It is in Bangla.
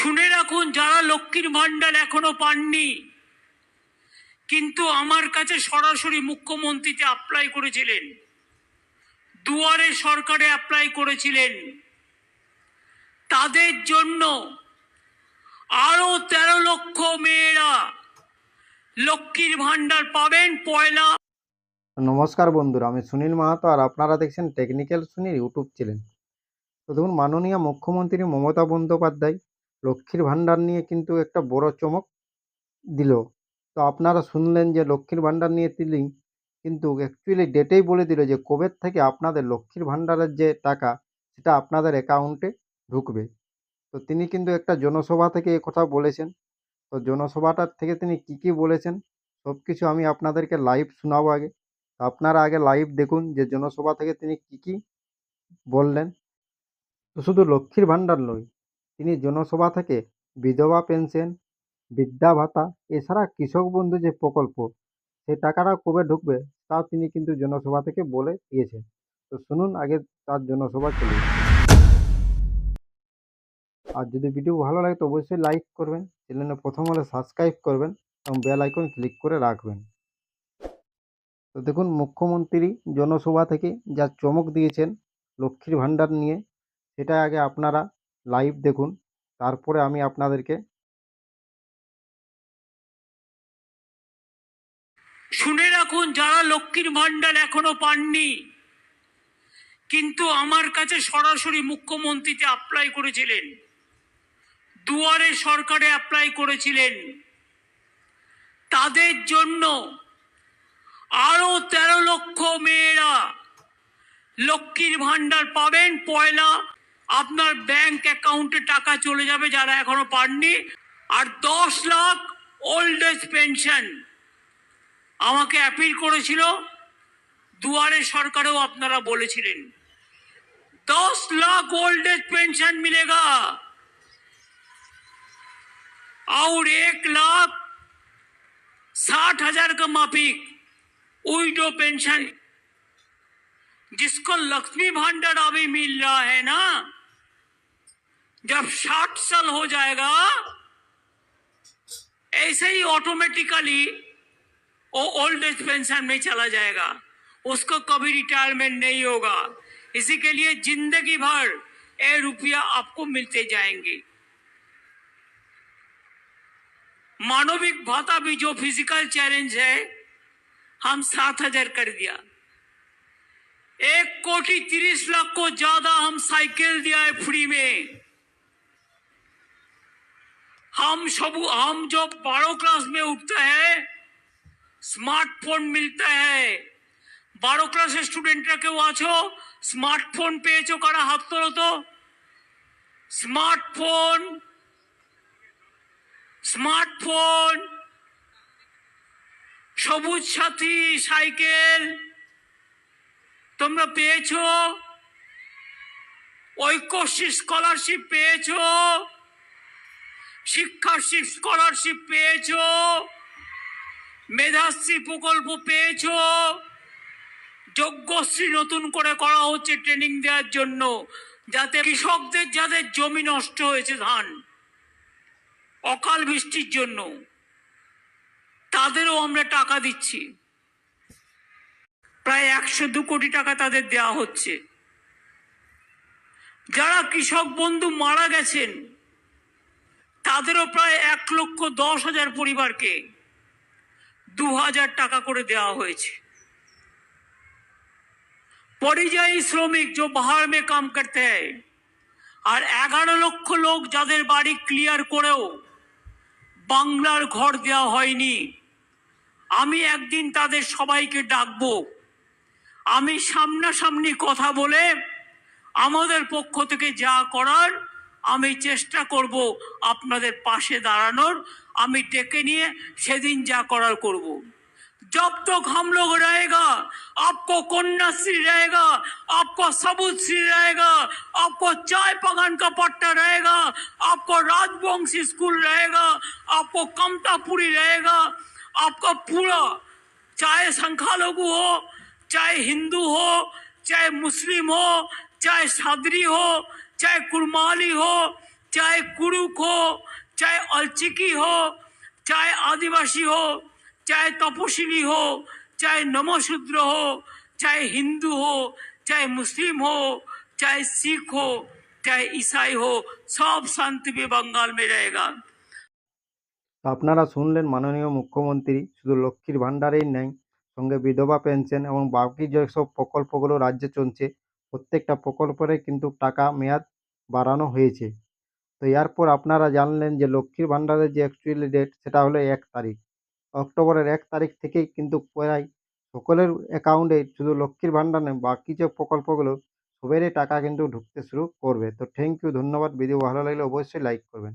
শুনে রাখুন, যারা লক্ষ্মীর ভাণ্ডার এখনও পাননি, কিন্তু আমার কাছে সরাসরি মুখ্যমন্ত্রীতে অ্যাপ্লাই করেছিলেন, দুয়ারে সরকারে অ্যাপ্লাই করেছিলেন, তাদের জন্য আরও তেরো লক্ষ মেয়েরা লক্ষ্মীর ভাণ্ডার পাবেন, পয়লা নমস্কার বন্ধুরা, আমি সুনীল মাহাতো আর আপনারা দেখছেন টেকনিক্যাল সুনীল ইউটিউব চ্যানেল তো দেখুন, মাননীয় মুখ্যমন্ত্রী মমতা বন্দ্যোপাধ্যায় লক্ষ্মীর ভাণ্ডার নিয়ে কিন্তু একটা বড় চমক দিল। তো আপনারা শুনলেন যে লক্ষ্মীর ভাণ্ডার নিয়ে তিনি কিন্তু অ্যাকচুয়ালি ডেটেই বলে দিল যে কবে থেকে আপনাদের লক্ষ্মীর ভাণ্ডারের যে টাকা, সেটা আপনাদের অ্যাকাউন্টে ঢুকবে। তো তিনি কিন্তু একটা জনসভা থেকে এ কথা বলেছেন। তো জনসভাটার থেকে তিনি কি কি বলেছেন সব কিছু আমি আপনাদেরকে লাইভ শোনাবো আগে। আপনারা আগে লাইভ দেখুন যে জনসভা থেকে তিনি কি কি বললেন। তো শুধু লক্ষ্মীর ভাণ্ডার নয় তিনি জনসভা থেকে বিধবা পেনশন, বৃদ্ধা ভাতা এছাড়া কৃষক বন্ধু যে প্রকল্প সেই টাকাটা কবে ঢুকবে তাও তিনি কিন্তু জনসভা থেকে বলে দিয়েছেন। তো শুনুন আগে তার জনসভা চলুন। আর যদি ভিডিও ভালো লাগে তো অবশ্যই লাইক করবেন, চ্যানেলে প্রথম হলে সাবস্ক্রাইব করবেন এবং বেল আইকন ক্লিক করে রাখবেন। তো দেখুন মুখ্যমন্ত্রী জনসভা থেকে যা চমক দিয়েছেন লক্ষ্মীর ভাণ্ডার নিয়ে সেটা আগে আপনারা লাইভ দেখুন। তারপরে আমি আপনাদেরকে শুনে রাখুন, যারা লক্ষ্মীর ভাণ্ডার এখনও পাননি, কিন্তু আমার কাছে সরাসরি মুখ্যমন্ত্রীতে অ্যাপ্লাই করেছিলেন। দুয়ারে সরকারে অ্যাপ্লাই করেছিলেন। তাদের জন্য আরও তেরো লক্ষ মেয়েরা লক্ষ্মীর ভাণ্ডার পাবেন, পয়লা আপনার ব্যাংক অ্যাকাউন্টে টাকা চলে যাবে যারা এখনো পাননি আর দশ লাখ ওল্ড এজ পেনশন আমাকে অ্যাপিল করেছিল দুয়ারে সরকারেও আপনারা বলেছিলেন दस लाख ओल्ड एज पेंशन मिलेगा और एक लाख साठ हजार का माफिक उइडो पेंशन जिसको लक्ष्मी भांडार अभी मिल रहा है ना जब साठ साल हो जाएगा, ऐसे ही ऑटोमेटिकली वो ओल्ड एज पेंशन में चला जाएगा। उसको कभी रिटायरमेंट नहीं होगा। इसी के लिए ज़िंदगी भर ये रुपया आपको मिलते जाएँगे। मानविक भाता भी जो फ़िज़िकल चैलेंज है, हम सात हज़ार कर दिया। एक कोटी तीस लाख को ज़्यादा हम साइकिल दिया है फ्री में। हम सब हम जो बारह क्लास में उठते हैं স্মার্টফোন মিলতে হ্যায় বারো ক্লাসের স্টুডেন্টরা কেউ আছো স্মার্টফোন পেয়েছো কারা হাত তোলো তো স্মার্টফোন স্মার্টফোন সবুজ সাথী সাইকেল তোমরা পেয়েছো ঐক্যশ্রী স্কলারশিপ পেয়েছো শিক্ষাশ্রী স্কলারশিপ পেয়েছ? মেধাশ্রী প্রকল্প পেয়েছ? যোগ্যশ্রী নতুন করে করা হচ্ছে ট্রেনিং দেওয়ার জন্য, যাতে কৃষকদের, যাদের জমি নষ্ট হয়েছে ধান, অকাল বৃষ্টির জন্য, তাদেরও আমরা টাকা দিচ্ছি। প্রায় একশো দু কোটি টাকা তাদের দেওয়া হচ্ছে। যারা কৃষক বন্ধু মারা গেছেন তাদেরও প্রায় এক লক্ষ দশ হাজার পরিবারকে দু হাজার টাকা করে দেওয়া হয়েছে। পরিযায়ী শ্রমিক যে বাহার মে কাম করতে হয়, আর এগারো লক্ষ লোক যাদের বাড়ি ক্লিয়ার করেও বাংলার ঘর দেওয়া হয়নি, আমি একদিন তাদের সবাইকে ডাকবো। আমি সামনাসামনি কথা বলে আমাদের পক্ষ থেকে যা করার আমি চেষ্টা করব আপনাদের পাশে দাঁড়ানোর আমি ডেকে নিয়ে সেদিন যা করার করব जब तक हम लोग रहेगा आपको कन्याश्री रहेगा आपको सबूत श्री रहेगा आपको चाय बगान का पट्टा रहेगा आपको राजवंशी स्कूल रहेगा आपको कमतापुरी रहेगा आपका पूरा चाहे संख्यालघु हो चाहे हिंदू हो चाहे मुस्लिम हो चाहे सादरी हो चाहे कुरमाली हो चाहे कुरुक हो चाहे अलचिकी हो चाहे आदिवासी हो चाहे तपशिली हो चाहे नमशूद्र हो चाहे हिंदू हो चाहे मुस्लिम हो चाहे सिख हो चाहे ईसाई हो सब शांति भी बंगाल में रहेगा তো আপনারা শুনলেন মাননীয় মুখ্যমন্ত্রী শুধু লক্ষ্মীর ভাণ্ডারেই নেই সঙ্গে বিধবা পেনশন এবং বাকি যেসব প্রকল্পগুলো রাজ্যে চলছে প্রত্যেকটা প্রকল্পের কিন্তু টাকা মেয়াদ বাড়ানো হয়েছে। তো এরপর আপনারা জানলেন যে লক্ষ্মীর ভাণ্ডারের যে অ্যাকচুয়ালি ডেট, সেটা হলো এক তারিখ। অক্টোবরের এক তারিখ থেকেই কিন্তু প্রায় সকলের অ্যাকাউন্টে শুধু লক্ষ্মীর ভাণ্ডার নেই, বাকি যে প্রকল্পগুলো, সবেরই টাকা কিন্তু ঢুকতে শুরু করবে। তো থ্যাংক ইউ ধন্যবাদ। ভিডিও ভালো লাগলে অবশ্যই লাইক করবেন।